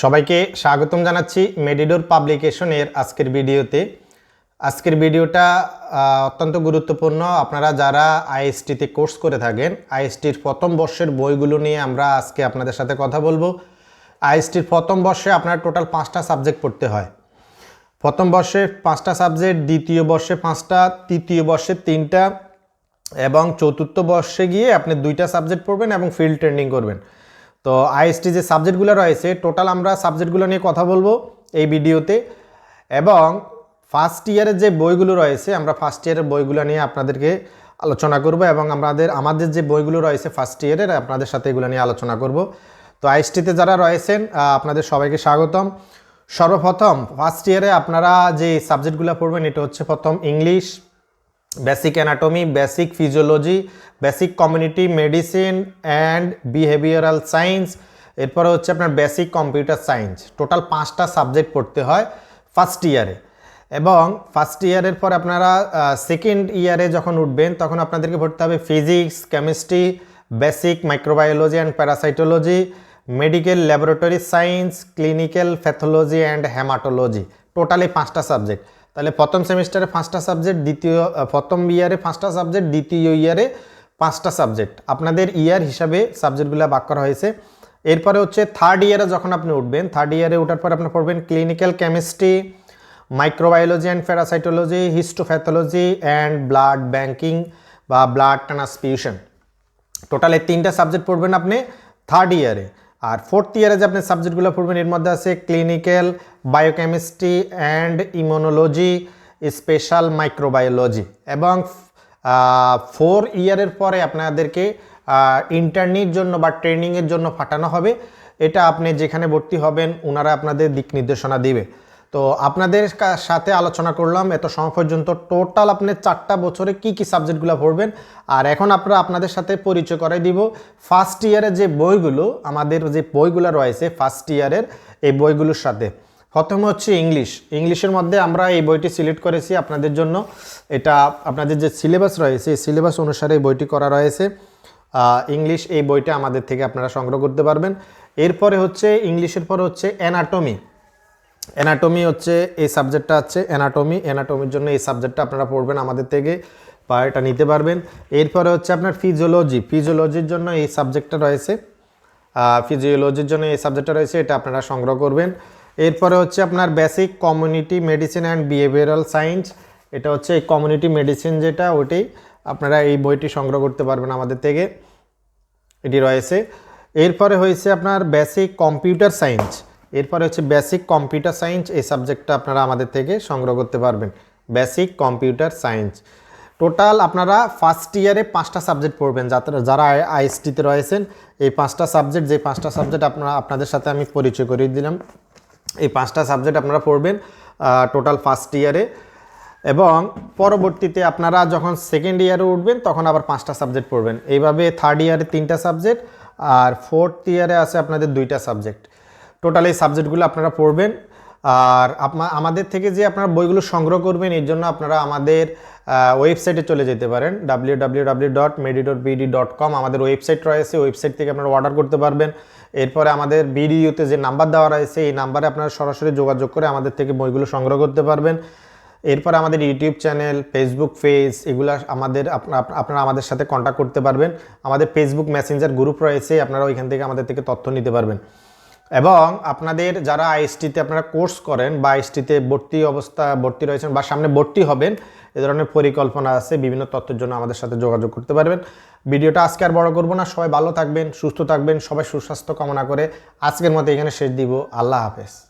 সবাইকে স্বাগতম জানাচ্ছি মেডিডোর পাবলিকেশনের আজকের ভিডিওতে। আজকের ভিডিওটা অত্যন্ত গুরুত্বপূর্ণ। আপনারা যারা আইএসটিতে কোর্স করে থাকেন, আইএসটির প্রথম বর্ষের বইগুলো নিয়ে আমরা আজকে আপনাদের সাথে কথা বলব। আইএসটির প্রথম বর্ষে আপনার টোটাল পাঁচটা সাবজেক্ট পড়তে হয়। প্রথম বর্ষে পাঁচটা সাবজেক্ট, দ্বিতীয় বর্ষে পাঁচটা, তৃতীয় বর্ষে তিনটা, এবং চতুর্থ বর্ষে গিয়ে আপনি দুইটা সাবজেক্ট পড়বেন এবং ফিল্ড ট্রেনিং করবেন। তো আইএসটি যে সাবজেক্টগুলো রয়েছে টোটাল আমরা সাবজেক্টগুলো নিয়ে কথা বলব এই ভিডিওতে। এবং ফার্স্ট ইয়ারের যে বইগুলো রয়েছে, আমরা ফার্স্ট ইয়ারের বইগুলো নিয়ে আপনাদেরকে আলোচনা করব এবং আমাদের আমাদের যে বইগুলো রয়েছে ফার্স্ট ইয়ারের আপনাদের সাথে এগুলো নিয়ে আলোচনা করব। তো আইএসটিতে যারা রয়েছেন আপনাদের সবাইকে স্বাগতম। সর্বপ্রথম ফার্স্ট ইয়ারে আপনারা যে সাবজেক্টগুলো পড়বেন, এটা হচ্ছে প্রথম English basic anatomy basic physiology basic community medicine and behavioural science এরপরে হচ্ছে আপনার বেসিক কম্পিউটার সায়েন্স টোটাল পাঁচটা সাবজেক্ট পড়তে হয় ফার্স্ট ইয়ারে এবং ফার্স্ট ইয়ারের পর আপনারা সেকেন্ড ইয়ারে যখন উঠবেন, তখন আপনাদেরকে পড়তে হবে physics chemistry basic microbiology and parasitology medical laboratory science clinical pathology and haematology totally পাঁচটা সাবজেক্ট তাহলে প্রথম সেমিস্টারে পাঁচটা সাবজেক্ট, দ্বিতীয় প্রথম ইয়ারে পাঁচটা সাবজেক্ট, দ্বিতীয় ইয়ারে পাঁচটা সাবজেক্ট। আপনাদের ইয়ার হিসাবে সাবজেক্টগুলো ভাগ করা হয়েছে। এরপরে হচ্ছে থার্ড ইয়ারে যখন আপনি উঠবেন থার্ড ইয়ারে ওঠার পর আপনি পড়বেন clinical chemistry microbiology and parasitology histopathology and blood banking বা ব্লাড ট্রান্সফিউশন টোটাল এই তিনটা সাবজেক্ট পড়বেন আপনি থার্ড ইয়ারে আর ফোর্থ ইয়ারে যে আপনি সাবজেক্টগুলো পড়বেন, এর মধ্যে আছে clinical biochemistry and immunology special microbiology এবং ফোর ইয়ারের পরে আপনাদেরকে ইন্টার্নির জন্য বা ট্রেনিংয়ের জন্য ফাটানো হবে। এটা আপনি যেখানে ভর্তি হবেন ওনারা আপনাদের দিক নির্দেশনা দিবে। তো আপনাদের সাথে আলোচনা করলাম এত সময় পর্যন্ত। টোটাল আপনি চারটা বছরে কি কি সাবজেক্টগুলো পড়বেন? আর এখন আপনারা আপনাদের সাথে পরিচয় করাই দিব। ফার্স্ট ইয়ারের যে বইগুলো, আমাদের যে বইগুলো রয়েছে ফার্স্ট ইয়ারের এই বইগুলোর সাথে। প্রথমে হচ্ছে ইংলিশ ইংলিশের মধ্যে আমরা এই বইটি সিলেক্ট করেছি আপনাদের জন্য। এটা আপনাদের যে সিলেবাস রয়েছে, এই সিলেবাস অনুসারে এই বইটি করা রয়েছে। ইংলিশ এই বইটা আমাদের থেকে আপনারা সংগ্রহ করতে পারবেন। এরপরে হচ্ছে ইংলিশের পরে হচ্ছে অ্যানাটমি অ্যানাটমি হচ্ছে এই সাবজেক্টটা আছে অ্যানাটমি অ্যানাটমির জন্য এই সাবজেক্টটা আপনারা পড়বেন আমাদের থেকে বা এটা নিতে পারবেন। এরপরে হচ্ছে আপনার ফিজিওলজি ফিজিওলজির জন্য এই সাবজেক্টটা রয়েছে। ফিজিওলজির জন্য এই সাবজেক্টটা রয়েছে, এটা আপনারা সংগ্রহ করবেন। এরপরে হচ্ছে আপনার basic community medicine and behavioural science এটা হচ্ছে এই কমিউনিটি মেডিসিন যেটা, ওইটাই আপনারা এই বইটি সংগ্রহ করতে পারবেন আমাদের থেকে। এটি রয়েছে। এরপরে হয়েছে আপনার বেসিক কম্পিউটার সায়েন্স এরপরে হচ্ছে বেসিক কম্পিউটার সায়েন্স এই সাবজেক্টটা আপনারা আমাদের থেকে সংগ্রহ করতে পারবেন। বেসিক কম্পিউটার সায়েন্স টোটাল আপনারা ফার্স্ট ইয়ারে পাঁচটা সাবজেক্ট পড়বেন। যারা আইএসটিতে রয়েছেন, এই পাঁচটা সাবজেক্ট যে পাঁচটা সাবজেক্ট আপনারা আপনাদের সাথে আমি পরিচয় করিয়ে দিলাম, এই পাঁচটা সাবজেক্ট আপনারা পড়বেন টোটাল ফার্স্ট ইয়ারে এবং পরবর্তীতে আপনারা যখন সেকেন্ড ইয়ারে উঠবেন, তখন আবার পাঁচটা সাবজেক্ট পড়বেন। এইভাবে থার্ড ইয়ারে তিনটা সাবজেক্ট আর ফোর্থ ইয়ারে আছে আপনাদের দুইটা সাবজেক্ট টোটাল এই সাবজেক্টগুলো আপনারা পড়বেন। আর আমাদের থেকে যে আপনারা বইগুলো সংগ্রহ করবেন, এর জন্য আপনারা আমাদের ওয়েবসাইটে চলে যেতে পারেন। W dot BD dot com আমাদের ওয়েবসাইট রয়েছে ওয়েবসাইট থেকে আপনারা অর্ডার করতে পারবেন। এরপরে আমাদের বিডিইউতে যে নাম্বার দেওয়া রয়েছে, এই নাম্বারে আপনারা সরাসরি যোগাযোগ করে আমাদের থেকে বইগুলো সংগ্রহ করতে পারবেন। এরপর আমাদের ইউটিউব চ্যানেল ফেসবুক পেজ এগুলো আমাদের আপনা- আপ- আপনারা আমাদের সাথে কন্ট্যাক্ট করতে পারবেন। আমাদের ফেসবুক মেসেঞ্জার গ্রুপ রয়েছে, আপনারা ওইখান থেকে আমাদের থেকে তথ্য নিতে পারবেন। এবং আপনাদের যারা আইএসটিতে আপনারা কোর্স করেন বা আইএসটিতে ভর্তি অবস্থা, ভর্তি রয়েছেন বা সামনে ভর্তি হবেন, এ ধরনের পরিকল্পনা আছে, বিভিন্ন তথ্যের জন্য আমাদের সাথে যোগাযোগ করতে পারবেন। ভিডিওটা আজকে আর বড় করব না, সবাই ভালো থাকবেন, সুস্থ থাকবেন, সবাই সুস্বাস্থ্য কামনা করে আজকের মতো এখানে শেষ দিব। আল্লাহ হাফেজ।